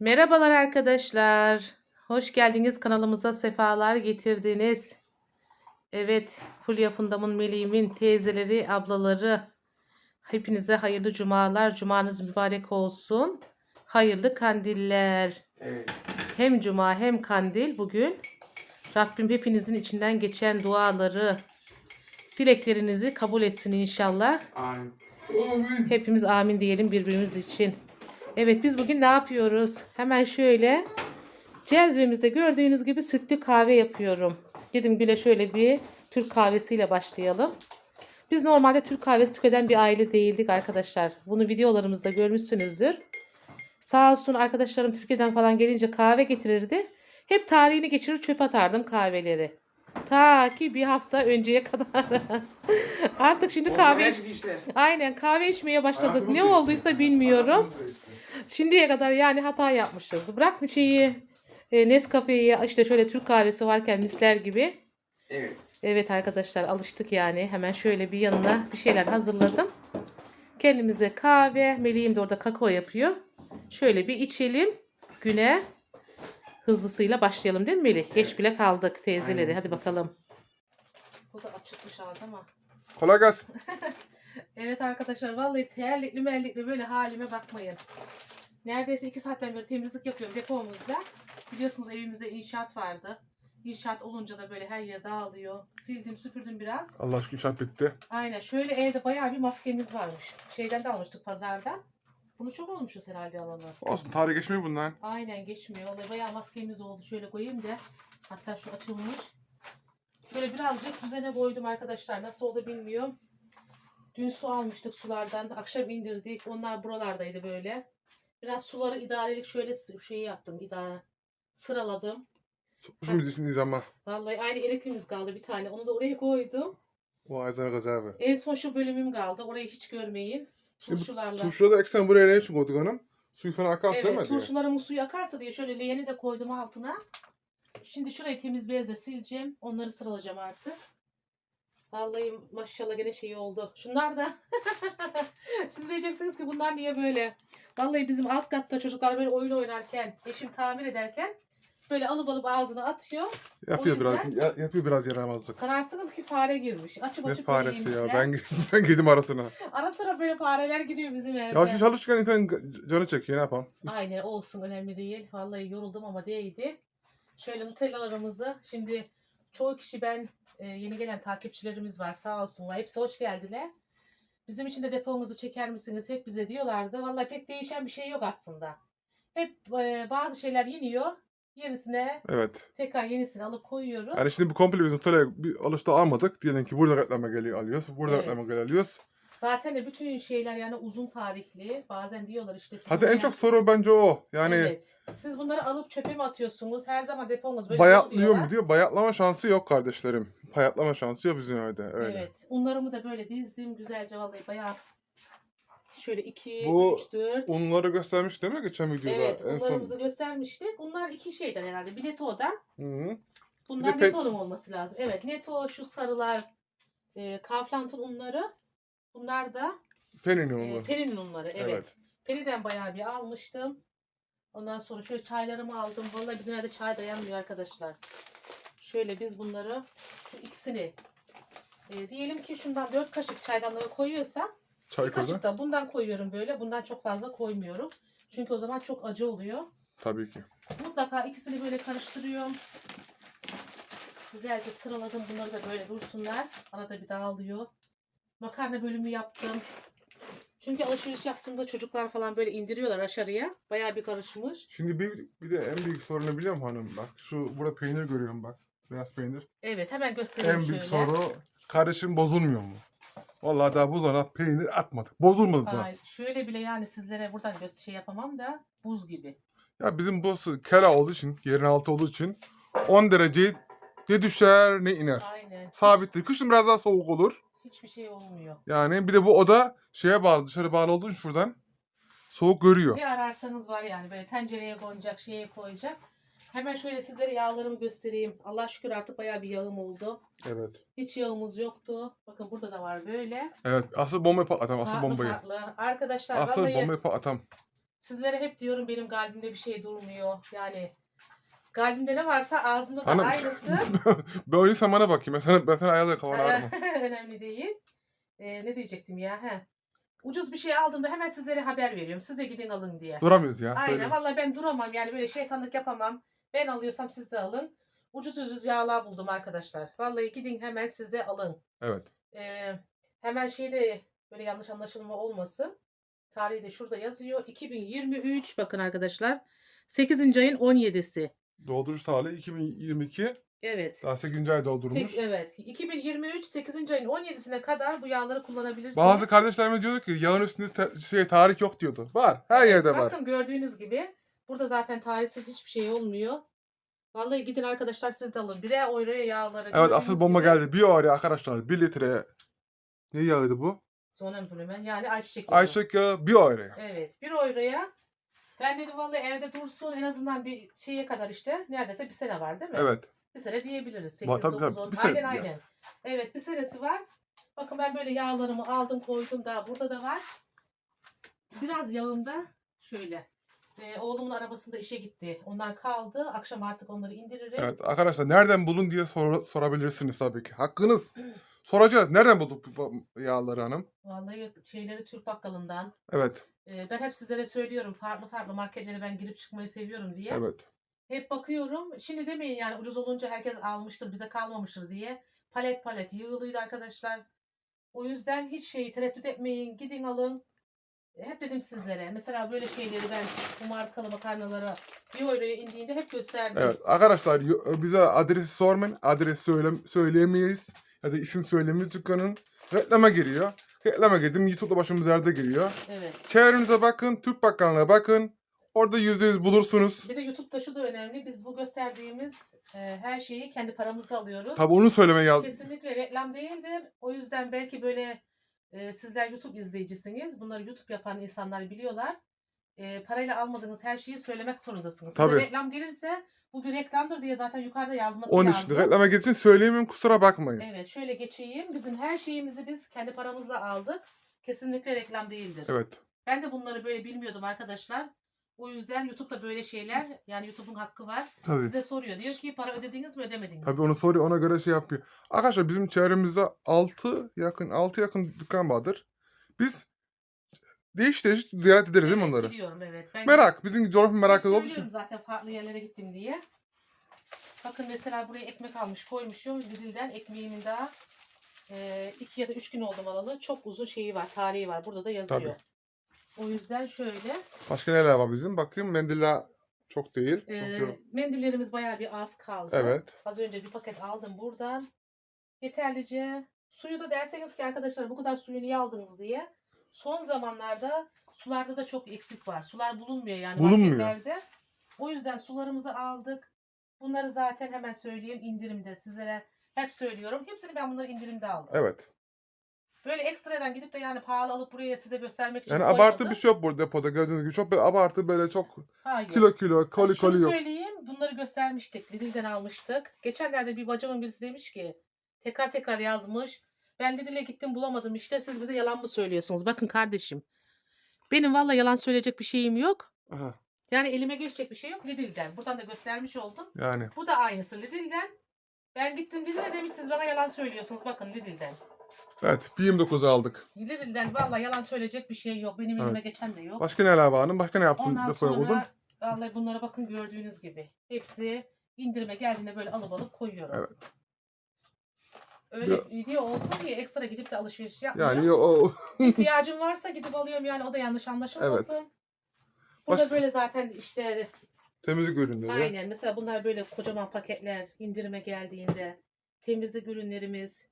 Merhabalar arkadaşlar. Hoş geldiniz kanalımıza sefalar getirdiniz. Evet, Fulya Fundam'ın, Meleğim'in teyzeleri, ablaları. Hepinize hayırlı cumalar. Cumanız mübarek olsun. Hayırlı kandiller. Evet. Hem cuma hem kandil bugün. Rabbim hepinizin içinden geçen duaları, dileklerinizi kabul etsin inşallah. Amin. Hepimiz amin diyelim birbirimiz için. Evet biz bugün ne yapıyoruz? Hemen şöyle cezvemizde gördüğünüz gibi sütlü kahve yapıyorum. Dedim güne şöyle bir Türk kahvesiyle başlayalım. Biz normalde Türk kahvesi tüketen bir aile değildik arkadaşlar. Bunu videolarımızda görmüşsünüzdür. Sağ olsun arkadaşlarım Türkiye'den falan gelince kahve getirirdi. Hep tarihini geçirir çöp atardım kahveleri. Ta ki bir hafta önceye kadar. Artık şimdi kahve. Aynen kahve içmeye başladık. Ne olduysa bilmiyorum. Şimdiye kadar yani hata yapmışız. Bırak şeyi e, Nescafe'yi işte şöyle Türk kahvesi varken misler gibi. Evet. Evet arkadaşlar alıştık yani. Hemen şöyle bir yanına bir şeyler hazırladım. Kendimize kahve. Meleğim de orada kakao yapıyor. Şöyle bir içelim güne. Hızlısıyla başlayalım değil mi Melih? Geç bile kaldık teyzeleri. Aynen. Hadi bakalım. Bu da açıkmış ağız ama. Kolay gelsin. Evet arkadaşlar vallahi terlikli merlikli böyle halime bakmayın. Neredeyse iki saatten beri temizlik yapıyorum depomuzda. Biliyorsunuz evimizde inşaat vardı. İnşaat olunca da böyle her yer dağılıyor. Sildim süpürdüm biraz. Allah aşkına inşaat bitti. Aynen şöyle evde bayağı bir maskemiz varmış. Şeyden de almıştık pazardan. Bunu çok olmuşuz herhalde alalı. Olsun tarih geçmiyor bundan. Aynen geçmiyor. Vallahi bayağı maskemiz oldu. Şöyle koyayım da. Hatta şu açılmış. Böyle birazcık düzene koydum arkadaşlar. Nasıl oldu bilmiyorum. Dün su almıştık sulardan. Akşam indirdik. Onlar buralardaydı böyle. Biraz suları idarelik şöyle şey yaptım. idare sıraladım. Şimdi diyeceğim ama. Vallahi aynı eriklimiz kaldı bir tane. Onu da oraya koydum. O Ayzan'a gazabı. En son şu bölümüm kaldı. Orayı hiç görmeyin. Şimdi Turşularla. Turşuda da eksen buraya ne için koyduk hanım? Suyu falan akarsa değil mi? Evet, diye. turşularımın suyu akarsa diye şöyle leğeni de koydum altına. Şimdi şurayı temiz bezle sileceğim. Onları sıralayacağım artık. Vallahi maşallah gene şey oldu. Şunlar da Şimdi diyeceksiniz ki bunlar niye böyle? Vallahi bizim alt katta çocuklar böyle oyun oynarken, eşim tamir ederken böyle alıp alıp ağzına atıyor. Yapıyor o biraz, ya- yapıyor biraz yaramazlık. Sanarsınız ki fare girmiş. Açıp Ne açıp faresi ya. Ben, ben girdim arasına. Ara sıra böyle fareler giriyor bizim evde. Ya şu çalışırken insan canı çekiyor ne yapalım? Aynen olsun önemli değil. Vallahi yoruldum ama değdi. Şöyle Nutellalarımızı şimdi çoğu kişi ben e, yeni gelen takipçilerimiz var sağ olsunlar. Hepsi hoş geldiler. Bizim için de depomuzu çeker misiniz? Hep bize diyorlardı. Vallahi pek değişen bir şey yok aslında. Hep e, bazı şeyler yeniyor. Yerisine Evet. tekrar yenisini alıp koyuyoruz. Yani şimdi bu komple biz Nutella'ya bir alışta almadık. Diyelim ki burada reklama geliyor alıyoruz. Burada Evet. reklama geliyor alıyoruz. Zaten de bütün şeyler yani uzun tarihli. Bazen diyorlar işte. siz Hadi en çok soru bence o. Yani Evet. Siz bunları alıp çöpe mi atıyorsunuz? Her zaman deponuz böyle bayatlıyor diyorlar. mu diyor. Bayatlama şansı yok kardeşlerim. Bayatlama şansı yok bizim evde. Öyle. Evet. Unlarımı da böyle dizdim güzelce vallahi bayağı şöyle 2, Bu 3, 4. Unları göstermiş değil mi geçen videoda? Evet, en unlarımızı son. göstermiştik. Bunlar iki şeyden herhalde. Bir Neto'dan. Hı -hı. Bunlar pek- Neto'nun olması lazım. Evet, Neto şu sarılar e, Kaufland'ın unları. Bunlar da Penin e. Peri'nin unları. Evet. Evet. Peri'den bayağı bir almıştım. Ondan sonra şöyle çaylarımı aldım. Vallahi bizim evde çay dayanmıyor arkadaşlar. Şöyle biz bunları şu ikisini e, diyelim ki şundan 4 kaşık çaydanlığı koyuyorsam Çay bir kaşık da bundan koyuyorum böyle. Bundan çok fazla koymuyorum. Çünkü o zaman çok acı oluyor. Tabii ki. Mutlaka ikisini böyle karıştırıyorum. Güzelce sıraladım. Bunları da böyle dursunlar. Arada bir dağılıyor. Makarna bölümü yaptım. Çünkü alışveriş yaptığımda çocuklar falan böyle indiriyorlar aşağıya. Bayağı bir karışmış. Şimdi bir, bir de en büyük sorunu biliyor musun hanım? Bak şu burada peynir görüyorum bak. Beyaz peynir. Evet hemen göstereyim En büyük şöyle. soru kardeşim bozulmuyor mu? Vallahi daha buzdolabına peynir atmadık. Bozulmadı da. Şöyle bile yani sizlere buradan göster şey yapamam da buz gibi. Ya bizim bu su kela olduğu için, yerin altı olduğu için 10 derece ne düşer ne iner. Aynen. Sabittir. Kışın biraz daha soğuk olur. Hiçbir şey olmuyor. Yani bir de bu oda şeye bağlı, dışarı bağlı olduğu için şuradan soğuk görüyor. Ne ararsanız var yani böyle tencereye koyacak, şeye koyacak. Hemen şöyle sizlere yağlarımı göstereyim. Allah şükür artık bayağı bir yağım oldu. Evet. Hiç yağımız yoktu. Bakın burada da var böyle. Evet. Asıl bombayı patlatam. Asıl Farklı bombayı. farklı. Arkadaşlar Asıl vallahi bombayı patlatam. Sizlere hep diyorum benim kalbimde bir şey durmuyor. Yani kalbimde ne varsa ağzımda da Hanım. aynısı. Böyleyse bana bakayım. Ben sana, ben sana ayarlayayım kafanı ağrıma. Önemli değil. Ee, ne diyecektim ya? He. Ucuz bir şey aldığımda hemen sizlere haber veriyorum. Siz de gidin alın diye. Duramıyoruz ya. Aynen. Söyle. Vallahi ben duramam. Yani böyle şeytanlık yapamam. Ben alıyorsam siz de alın. Ucuz ucuz yağlar buldum arkadaşlar. Vallahi gidin hemen siz de alın. Evet. Ee, hemen şeyde böyle yanlış anlaşılma olmasın. Tarihi de şurada yazıyor. 2023 bakın arkadaşlar. 8. ayın 17'si. Dolduruş tarihi 2022. Evet. Daha 8. ay doldurmuş. Sek- evet. 2023 8. ayın 17'sine kadar bu yağları kullanabilirsiniz. Bazı kardeşlerimiz diyordu ki yağın üstünde te- şey tarih yok diyordu. Var. Her yerde var. Bakın gördüğünüz gibi burada zaten tarihsiz hiçbir şey olmuyor. Vallahi gidin arkadaşlar siz de alın. Birer euroya yağları. Evet gördüğünüz asıl bomba gibi. geldi. Bir oraya arkadaşlar 1 litre ne yağıydı bu? Zonen bölümen yani ayçiçek yağı. Ayçiçek yağı 1 oraya. Evet. Bir euroya ben dedim vallahi evde dursun en azından bir şeye kadar işte neredeyse bir sene var değil mi? Evet. Bir sene diyebiliriz. 8, Var, tabii, 9, tabii. 10. Bir sene aynen ya. aynen. Evet bir senesi var. Bakın ben böyle yağlarımı aldım koydum daha burada da var. Biraz yağım da şöyle. Ee, oğlumun arabasında işe gitti. Onlar kaldı. Akşam artık onları indiririm. Evet arkadaşlar nereden bulun diye sor- sorabilirsiniz tabii ki. Hakkınız. Soracağız. Nereden bulduk bu bu yağları hanım? Vallahi şeyleri Türk bakkalından. Evet. Ee, ben hep sizlere söylüyorum. Farklı farklı marketlere ben girip çıkmayı seviyorum diye. Evet. Hep bakıyorum. Şimdi demeyin yani ucuz olunca herkes almıştır bize kalmamıştır diye. Palet palet yığılıydı arkadaşlar. O yüzden hiç şeyi tereddüt etmeyin. Gidin alın. E, Hep dedim sizlere. Mesela böyle şeyleri ben bu markalı makarnalara bir euroya indiğinde hep gösterdim. Evet. Arkadaşlar y- bize adresi sormayın. Adres söyle söyleyemeyiz. Ya da isim söylemeyiz dükkanın. Reklama giriyor. Reklama girdim. YouTube'da başımız yerde giriyor. Evet. Çevrenize bakın. Türk bakkalına bakın. Orada yüzde yüz bulursunuz. Bir de YouTube'da şu da önemli. Biz bu gösterdiğimiz e, her şeyi kendi paramızla alıyoruz. Tabi onu söylemeye yaz. Kesinlikle reklam değildir. O yüzden belki böyle e, sizler YouTube izleyicisiniz. Bunları YouTube yapan insanlar biliyorlar. E, parayla almadığınız her şeyi söylemek zorundasınız. Size Tabii. reklam gelirse bu bir reklamdır diye zaten yukarıda yazması 13 lazım. reklama geçin söyleyeyim kusura bakmayın. Evet şöyle geçeyim. Bizim her şeyimizi biz kendi paramızla aldık. Kesinlikle reklam değildir. Evet. Ben de bunları böyle bilmiyordum arkadaşlar. O yüzden YouTube'da böyle şeyler yani YouTube'un hakkı var. Tabii. Size soruyor. Diyor ki para ödediniz mi ödemediniz mi? Tabii onu soruyor ona göre şey yapıyor. Arkadaşlar bizim çevremizde 6 yakın 6 yakın dükkan vardır. Biz değiş değiş ziyaret ederiz değil mi Evet, onları? Biliyorum evet. Ben Merak. Bizim coğrafya merakı olduğu için. söylüyorum zaten farklı yerlere gittim diye. Bakın mesela buraya ekmek almış koymuşum. Lidl'den ekmeğimin daha 2 ya da 3 gün oldu alalı. Çok uzun şeyi var, tarihi var. Burada da yazıyor. Tabii. O yüzden şöyle. Başka neler var bizim? Bakayım mendilla çok değil. e, Bakıyorum. mendillerimiz bayağı bir az kaldı. Evet. Az önce bir paket aldım buradan. Yeterlice. Suyu da derseniz ki arkadaşlar bu kadar suyu niye aldınız diye. Son zamanlarda sularda da çok eksik var. Sular bulunmuyor yani Bulunmuyor. marketlerde. O yüzden sularımızı aldık. Bunları zaten hemen söyleyeyim indirimde. Sizlere hep söylüyorum. Hepsini ben bunları indirimde aldım. Evet. Böyle ekstradan gidip de yani pahalı alıp buraya size göstermek için Yani koymadım. abartı bir şey yok burada depoda gördüğünüz gibi. Çok böyle abartı böyle çok Hayır. kilo kilo koli Şunu koli yok. söyleyeyim. Bunları göstermiştik. Lidl'den almıştık. Geçenlerde bir bacımın birisi demiş ki tekrar tekrar yazmış. Ben Lidl'e gittim bulamadım işte. Siz bize yalan mı söylüyorsunuz? Bakın kardeşim. Benim valla yalan söyleyecek bir şeyim yok. Aha, Yani elime geçecek bir şey yok Lidl'den. Buradan da göstermiş oldum. yani. Bu da aynısı Lidl'den. Ben gittim Lidl'e demiş siz bana yalan söylüyorsunuz. Bakın Lidl'den. Evet. Bir 29 aldık. Lidl'den valla yalan söyleyecek bir şey yok. Benim elime Evet. geçen de yok. Başka neler var hanım? Başka ne yaptın Ondan depoya sonra vallahi bunlara bakın gördüğünüz gibi. Hepsi indirime geldiğinde böyle alıp alıp koyuyorum. Evet. Öyle video olsun ki ekstra gidip de alışveriş yapmıyorum. Yani o, o İhtiyacım varsa gidip alıyorum yani o da yanlış anlaşılmasın. Burada Başka- böyle zaten işte temizlik ürünleri. aynen mesela bunlar böyle kocaman paketler indirime geldiğinde temizlik ürünlerimiz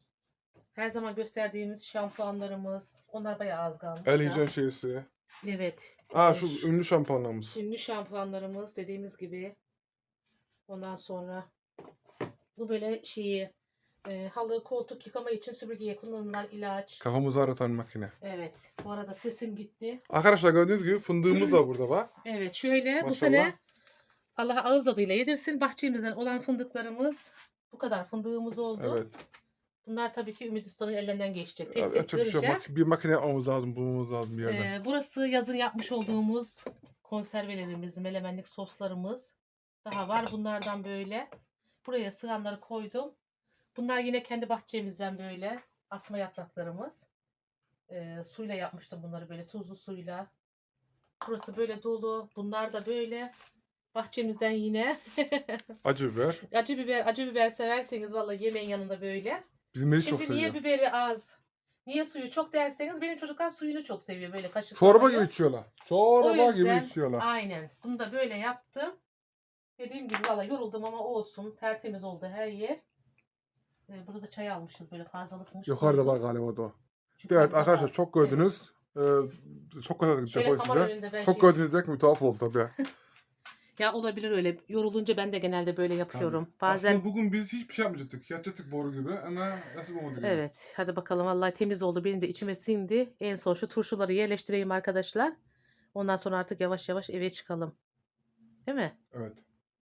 her zaman gösterdiğimiz şampuanlarımız onlar bayağı az kalmış. El da. hijyen şeysi. Evet. Aa şu ünlü şampuanlarımız. Ünlü şampuanlarımız dediğimiz gibi. Ondan sonra bu böyle şeyi e, halı, koltuk yıkama için süpürgeye kullanılan ilaç. Kafamızı ağrıtan makine. Evet. Bu arada sesim gitti. Arkadaşlar gördüğünüz gibi fındığımız da burada var. Evet şöyle bu Maşallah. sene Allah ağız tadıyla yedirsin. Bahçemizden olan fındıklarımız bu kadar fındığımız oldu. Evet. Bunlar tabii ki Ümit Usta'nın ellerinden geçecek. Tek tek bir şey. Mak- bir makine yapmamız lazım, bulmamız lazım bir yerden. Ee, burası yazın yapmış olduğumuz konservelerimiz, melemenlik soslarımız daha var. Bunlardan böyle buraya sığanları koydum. Bunlar yine kendi bahçemizden böyle asma yapraklarımız. Ee, suyla yapmıştım bunları böyle tuzlu suyla. Burası böyle dolu. Bunlar da böyle bahçemizden yine Acı biber. acı biber acı biber severseniz vallahi yemeğin yanında böyle. Bizim Melis çok Şimdi niye biberi az? Niye suyu çok derseniz benim çocuklar suyunu çok seviyor böyle kaşık. Çorba gibi içiyorlar. Çorba O gibi yüzden içiyorlar. aynen. Bunu da böyle yaptım. Dediğim gibi valla yoruldum ama olsun. Tertemiz oldu her yer. Ee, burada da çay almışız böyle fazlalıkmış. Yukarıda var galiba da o. Çünkü Evet fazla arkadaşlar çok gördünüz. Ee, çok kadar Şöyle depoyu kamera size. önünde ben Çok şey- gördüğünüz mi tuhaf oldu tabii. Ya olabilir öyle. Yorulunca ben de genelde böyle yapıyorum. Bazen Aslında bugün biz hiçbir şey yapmayacaktık. Yatacaktık boru gibi ama nasip olmadı. gibi. Evet, hadi bakalım. Vallahi temiz oldu. Benim de içime sindi. En son şu turşuları yerleştireyim arkadaşlar. Ondan sonra artık yavaş yavaş eve çıkalım. Değil mi? Evet.